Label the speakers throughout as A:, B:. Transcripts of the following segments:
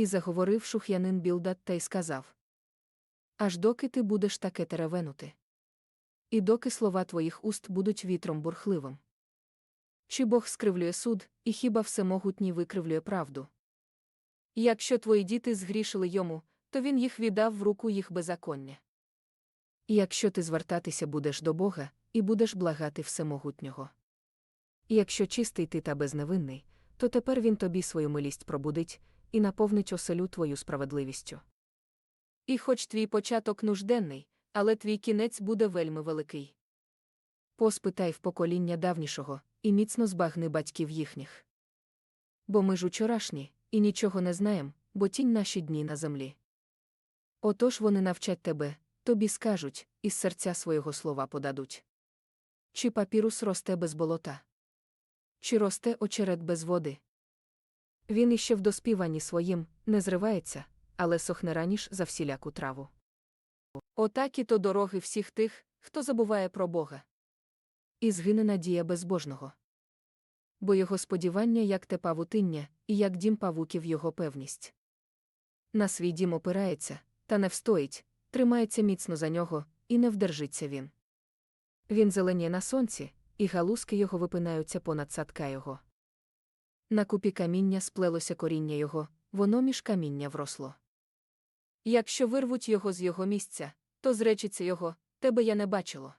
A: І заговорив шух'янин Білдат та й сказав: Аж доки ти будеш таке теревенути. І доки слова твоїх уст будуть вітром бурхливим. Чи Бог скривлює суд, і хіба всемогутній викривлює правду? Якщо твої діти згрішили йому, то він їх віддав в руку їх беззаконня. І якщо ти звертатися будеш до Бога, і будеш благати всемогутнього. І якщо чистий ти та безневинний, то тепер він тобі свою милість пробудить і наповнить оселю твою справедливістю. І хоч твій початок нужденний, але твій кінець буде вельми великий. Поспитай в покоління давнішого, і міцно збагни батьків їхніх. Бо ми ж учорашні, і нічого не знаєм, бо тінь наші дні на землі. Отож вони навчать тебе, тобі скажуть, із серця свого слова подадуть. Чи папірус росте без болота? Чи росте очерет без води? Він іще в доспіванні своїм не зривається, але сохне раніш за всіляку траву. Отакі то дороги всіх тих, хто забуває про Бога. І згине надія безбожного. Бо його сподівання, як те павутиння, і як дім павуків його певність. На свій дім опирається, та не встоїть, тримається міцно за нього, і не вдержиться він. Він зеленіє на сонці, і галузки його випинаються понад садка його. На купі каміння сплелося коріння його, воно між каміння вросло. Якщо вирвуть його з його місця, то зречеться його, тебе я не бачило.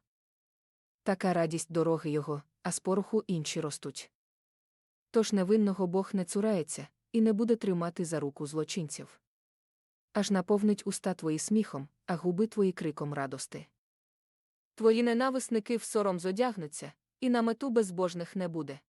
A: Така радість дороги його, а з пороху інші ростуть. Тож невинного Бог не цурається і не буде тримати за руку злочинців. Аж наповнить уста твої сміхом, а губи твої криком радости. Твої ненависники в сором зодягнуться, і на мету безбожних не буде.